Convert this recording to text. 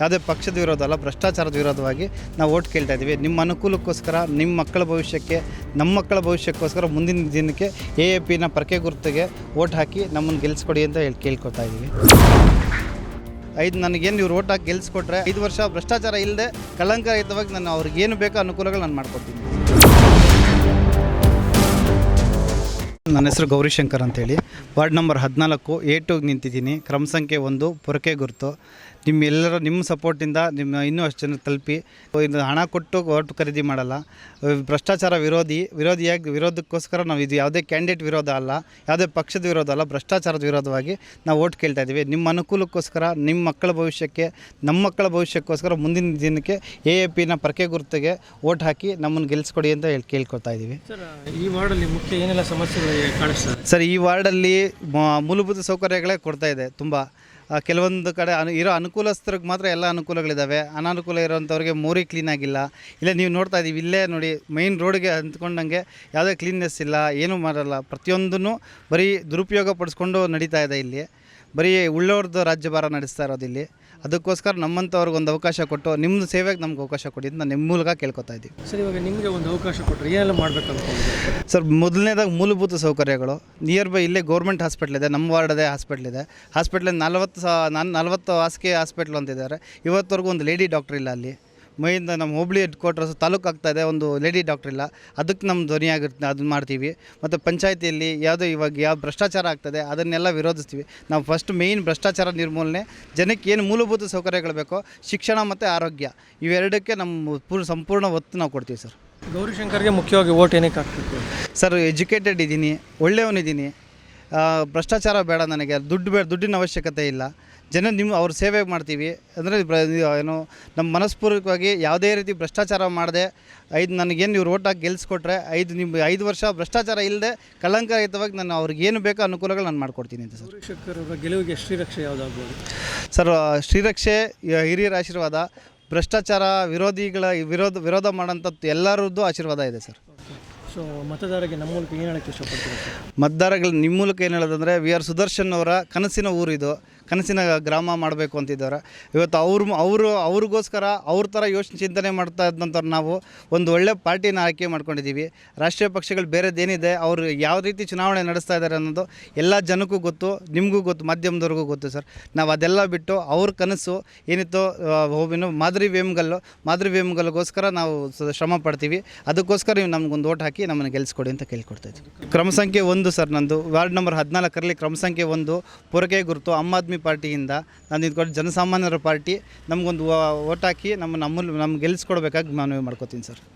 ಯಾವುದೇ ಪಕ್ಷದ ವಿರೋಧ ಅಲ್ಲ ಭ್ರಷ್ಟಾಚಾರದ ವಿರೋಧವಾಗಿ ನಾವು ಓಟ್ ಕೇಳ್ತಾ ಇದ್ದೀವಿ. ನಿಮ್ಮ ಅನುಕೂಲಕ್ಕೋಸ್ಕರ, ನಿಮ್ಮ ಮಕ್ಕಳ ಭವಿಷ್ಯಕ್ಕೆ, ನಮ್ಮ ಮಕ್ಕಳ ಭವಿಷ್ಯಕ್ಕೋಸ್ಕರ ಮುಂದಿನ ದಿನಕ್ಕೆ ಎ ಎ ಪಿನ ಪರಕೆ ಗುರುತಿಗೆ ಓಟ್ ಹಾಕಿ ನಮ್ಮನ್ನು ಗೆಲ್ಲಿಸ್ಕೊಡಿ ಅಂತ ಹೇಳಿ ಕೇಳ್ಕೊತಾ ಇದ್ದೀವಿ. ಐದು ನನಗೇನು ಇವ್ರು ಓಟ್ ಹಾಕಿ ಗೆಲ್ಸ್ಕೊಟ್ರೆ ಐದು ವರ್ಷ ಭ್ರಷ್ಟಾಚಾರ ಇಲ್ಲದೆ ಕಳಂಕರಹಿತವಾಗಿ ನಾನು ಅವ್ರಿಗೇನು ಬೇಕೋ ಅನುಕೂಲಗಳು ನಾನು ಮಾಡ್ಕೊಡ್ತೀನಿ. ನನ್ನ ಹೆಸರು ಗೌರಿಶಂಕರ್ ಅಂತೇಳಿ. ವಾರ್ಡ್ ನಂಬರ್ ಹದಿನಾಲ್ಕು ಟೂಗೆ ನಿಂತಿದ್ದೀನಿ. ಕ್ರಮ ಸಂಖ್ಯೆ ಒಂದು, ಪೊರಕೆ ಗುರುತು. ನಿಮ್ಮೆಲ್ಲರ ನಿಮ್ಮ ಸಪೋರ್ಟಿಂದ ನಿಮ್ಮ ಇನ್ನೂ ಅಷ್ಟು ಜನ ತಲುಪಿ ಇದು ಹಣ ಕೊಟ್ಟು ಓಟ್ ಖರೀದಿ ಮಾಡಲ್ಲ. ಭ್ರಷ್ಟಾಚಾರ ವಿರೋಧಿ ವಿರೋಧಿಯಾಗಿ ವಿರೋಧಕ್ಕೋಸ್ಕರ ನಾವು ಇದು ಯಾವುದೇ ಕ್ಯಾಂಡಿಡೇಟ್ ವಿರೋಧ ಅಲ್ಲ ಯಾವುದೇ ಪಕ್ಷದ ವಿರೋಧ ಅಲ್ಲ ಭ್ರಷ್ಟಾಚಾರದ ವಿರೋಧವಾಗಿ ನಾವು ಓಟ್ ಕೇಳ್ತಾ ಇದ್ದೀವಿ. ನಿಮ್ಮ ಅನುಕೂಲಕ್ಕೋಸ್ಕರ ನಿಮ್ಮ ಮಕ್ಕಳ ಭವಿಷ್ಯಕ್ಕೆ ನಮ್ಮ ಮಕ್ಕಳ ಭವಿಷ್ಯಕ್ಕೋಸ್ಕರ ಮುಂದಿನ ದಿನಕ್ಕೆ ಎ ಎ ಪಿನ ಪರಕೆ ಗುರುತಿಗೆ ಓಟ್ ಹಾಕಿ ನಮ್ಮನ್ನು ಗೆಲ್ಲಿಸ್ಕೊಡಿ ಅಂತ ಹೇಳಿ ಕೇಳ್ಕೊಳ್ತಾ ಇದ್ದೀವಿ. ಈ ವಾರ್ಡಲ್ಲಿ ಮುಖ್ಯ ಏನೆಲ್ಲ ಸಮಸ್ಯೆಗಳು ಕಾಣಿಸ್ತದೆ ಸರ್ ಈ ವಾರ್ಡಲ್ಲಿ ಮೂಲಭೂತ ಸೌಕರ್ಯಗಳೇ ಕೊಡ್ತಾ ಇದೆ. ತುಂಬ ಕೆಲವೊಂದು ಕಡೆ ಅನು, ಇರೋ ಅನುಕೂಲಸ್ಥರಿಗೆ ಮಾತ್ರ ಎಲ್ಲ ಅನುಕೂಲಗಳಿದ್ದಾವೆ ಅನಾನುಕೂಲ ಇರೋಂಥವ್ರಿಗೆ ಮೋರಿ ಕ್ಲೀನಾಗಿಲ್ಲ ಇಲ್ಲ, ನೀವು ನೋಡ್ತಾ ಇದ್ದೀವಿ ಇಲ್ಲೇ ನೋಡಿ ಮೈನ್ ರೋಡ್ಗೆ ಅಂತ್ಕೊಂಡಂಗೆ ಯಾವುದೇ ಕ್ಲೀನ್ನೆಸ್ ಇಲ್ಲ, ಏನೂ ಮಾಡಲ್ಲ. ಪ್ರತಿಯೊಂದನ್ನು ಬರೀ ದುರುಪಯೋಗ ಪಡಿಸ್ಕೊಂಡು ನಡೀತಾ ಇದೆ ಇಲ್ಲಿ. ಬರೀ ಉಳ್ಳವ್ರದ್ದು ರಾಜ್ಯಭಾರ ನಡೆಸ್ತಾ ಇರೋದು ಇಲ್ಲಿ. ಅದಕ್ಕೋಸ್ಕರ ನಮ್ಮಂಥವ್ರಿಗೆ ಒಂದು ಅವಕಾಶ ಕೊಟ್ಟು ನಿಮ್ಮದು ಸೇವೆಗೆ ನಮ್ಗೆ ಅವಕಾಶ ಕೊಡಿ ಅಂತ ನಾನು ನಿಮ್ಮ ಮೂಲಕ ಕೇಳ್ಕೊತಾ ಇದ್ದೀವಿ. ಸರ್ ಇವಾಗ ನಿಮಗೆ ಒಂದು ಅವಕಾಶ ಕೊಟ್ಟರೆ ಏನೆಲ್ಲ ಮಾಡಬೇಕಂತ ಅನ್ಕೊಂಡಿದ್ದೀರಿ ಸರ್ ಮೊದಲನೇದಾಗಿ ಮೂಲಭೂತ ಸೌಕರ್ಯಗಳು. ನಿಯರ್ ಬೈ ಇಲ್ಲೇ ಗೌರ್ಮೆಂಟ್ ಹಾಸ್ಪಿಟ್ಲ್ ಇದೆ ನಮ್ಮ ವಾರ್ಡದೇ ಹಾಸ್ಪಿಟ್ಲ್ ಇದೆ. ಹಾಸ್ಪಿಟ್ಲಲ್ಲಿ ನಲವತ್ತು ಸಾ ನಾನು ನಲ್ವತ್ತು ಹಾಸಿಗೆ ಹಾಸ್ಪಿಟ್ಲ್ ಅಂತಿದ್ದಾರೆ ಇವತ್ತವರೆಗೂ ಒಂದು ಲೇಡಿ ಡಾಕ್ಟ್ರ್ ಇಲ್ಲ ಅಲ್ಲಿ. ಮೈಯಿಂದ ನಮ್ಮ ಹುಬ್ಳಿ ಹೆಡ್ ಕ್ವಾರ್ಟರ್ಸ್ ತಾಲೂಕು ಆಗ್ತಾಯಿದೆ ಒಂದು ಲೇಡಿ ಡಾಕ್ಟ್ರ್ ಇಲ್ಲ. ಅದಕ್ಕೆ ನಮ್ಮ ಧ್ವನಿಯಾಗಿರುತ್ತೆ ಅದನ್ನ ಮಾಡ್ತೀವಿ. ಮತ್ತು ಪಂಚಾಯತಿಯಲ್ಲಿ ಯಾವುದೋ ಇವಾಗ ಯಾವ ಭ್ರಷ್ಟಾಚಾರ ಆಗ್ತದೆ ಅದನ್ನೆಲ್ಲ ವಿರೋಧಿಸ್ತೀವಿ. ನಾವು ಫಸ್ಟ್ ಮೇಯ್ನ್ ಭ್ರಷ್ಟಾಚಾರ ನಿರ್ಮೂಲನೆ ಜನಕ್ಕೆ ಏನು ಮೂಲಭೂತ ಸೌಕರ್ಯಗಳು ಬೇಕೋ ಶಿಕ್ಷಣ ಮತ್ತು ಆರೋಗ್ಯ ಇವೆರಡಕ್ಕೆ ನಮ್ಮ ಪೂರ್ ಸಂಪೂರ್ಣ ಒತ್ತು ನಾವು ಕೊಡ್ತೀವಿ ಸರ್. ಗೌರಿಶಂಕರ್ಗೆ ಮುಖ್ಯವಾಗಿ ಓಟ್ ಏನಕ್ಕೆ ಆಗ್ತಿತ್ತು ಸರ್ ಎಜುಕೇಟೆಡ್ ಇದ್ದೀನಿ ಒಳ್ಳೆಯವನಿದ್ದೀನಿ ಭ್ರಷ್ಟಾಚಾರ ಬೇಡ ನನಗೆ. ದುಡ್ಡು ಬೇಡ ದುಡ್ಡಿನ ಅವಶ್ಯಕತೆ ಇಲ್ಲ. ಜನ ನಿಮ್ಮ ಅವ್ರ ಸೇವೆ ಮಾಡ್ತೀವಿ. ಅಂದರೆ ಏನು ನಮ್ಮ ಮನಸ್ಪೂರ್ವಕವಾಗಿ ಯಾವುದೇ ರೀತಿ ಭ್ರಷ್ಟಾಚಾರ ಮಾಡದೆ ಐದು ನನಗೇನು ಇವ್ರು ಓಟಾಗಿ ಗೆಲ್ಸ್ಕೊಟ್ರೆ ಗೆಲ್ಲಿಸ್ಕೊಟ್ರೆ ಐದು ನಿಮ್ಮ ಐದು ವರ್ಷ ಭ್ರಷ್ಟಾಚಾರ ಇಲ್ಲದೆ ಕಳಂಕರಹಿತವಾಗಿ ನಾನು ಅವ್ರಿಗೆ ಏನು ಬೇಕೋ ಅನುಕೂಲಗಳು ನಾನು ಮಾಡ್ಕೊಡ್ತೀನಿ ಅಂತ ಸರ್. ಗೆಲುವಿಗೆ ಶ್ರೀರಕ್ಷೆ ಯಾವುದಾಗ್ಬೋದು? ಸರ್ ಶ್ರೀರಕ್ಷೆ ಹಿರಿಯರ ಆಶೀರ್ವಾದ ಭ್ರಷ್ಟಾಚಾರ ವಿರೋಧಿಗಳ ವಿರೋಧ ವಿರೋಧ ಮಾಡೋಂಥದ್ದು ಎಲ್ಲರದ್ದು ಆಶೀರ್ವಾದ ಇದೆ ಸರ್. ಸೊ ಮತದಾರರಿಗೆ ನಮ್ಮ ಮೂಲಕ ಏನು ಹೇಳಕ್ಕೆ ಇಷ್ಟಪಡ್ತೀರಾ ಸರ್? ಮತದಾರಗಳು ನಿಮ್ಮ ಮೂಲಕ ಏನು ಹೇಳೋದಂದರೆ, ವಿ ಆರ್ ಸುದರ್ಶನ್ ಅವರ ಕನಸಿನ ಊರಿದು. ಕನಸಿನ ಗ್ರಾಮ ಮಾಡಬೇಕು ಅಂತಿದ್ದಾರೆ. ಇವತ್ತು ಅವ್ರು ಅವರು, ಅವ್ರಿಗೋಸ್ಕರ ಅವ್ರ ಥರ ಯೋಚನೆ ಚಿಂತನೆ ಮಾಡ್ತಾ ಇದ್ದಂಥವ್ರು ನಾವು ಒಂದು ಒಳ್ಳೆ ಪಾರ್ಟಿನ ಆಯ್ಕೆ ಮಾಡ್ಕೊಂಡಿದ್ದೀವಿ. ರಾಷ್ಟ್ರೀಯ ಪಕ್ಷಗಳು ಬೇರೆದೇನಿದೆ, ಅವರು ಯಾವ ರೀತಿ ಚುನಾವಣೆ ನಡೆಸ್ತಾ ಇದ್ದಾರೆ ಅನ್ನೋದು ಎಲ್ಲ ಜನಕ್ಕೂ ಗೊತ್ತು, ನಿಮಗೂ ಗೊತ್ತು, ಮಾಧ್ಯಮದವ್ರಿಗೂ ಗೊತ್ತು ಸರ್. ನಾವು ಅದೆಲ್ಲ ಬಿಟ್ಟು ಅವ್ರ ಕನಸು ಏನಿತ್ತು ಹೋಗಿನ ಮಾದರಿ ವೇಮ್ಗಲ್ಲು, ಮಾದರಿ ವೇಮ್ಗಲ್ಗೋಸ್ಕರ ನಾವು ಶ್ರಮ ಪಡ್ತೀವಿ. ಅದಕ್ಕೋಸ್ಕರ ನೀವು ನಮಗೊಂದು ಓಟ್ ಹಾಕಿ ನಮ್ಮನ್ನು ಗೆಲ್ಲಿಸ್ಕೊಡಿ ಅಂತ ಕೇಳ್ಕೊಡ್ತಾ ಇದ್ದೀವಿ ಕ್ರಮ ಸಂಖ್ಯೆ ಒಂದು ಸರ್ ನಂದು. ವಾರ್ಡ್ ನಂಬರ್ ಹದಿನಾಲ್ಕರಲ್ಲಿ ಕ್ರಮ ಸಂಖ್ಯೆ ಒಂದು, ಪೊರಕೆ ಗುರುತು, ಆಮ್ ಪಾರ್ಟಿಯಿಂದ ನಾನು ಇದ್ಕೊಂಡು ಜನಸಾಮಾನ್ಯರ ಪಾರ್ಟಿ, ನಮಗೊಂದು ಓಟ್ ಹಾಕಿ ನಮ್ಮ ನಮ್ಮಲ್ಲಿ ನಮ್ಗೆ ಗೆಲ್ಲಿಸ್ಕೊಡ್ಬೇಕಾಗಿ ಮನವಿ ಮಾಡ್ಕೋತೀನಿ ಸರ್.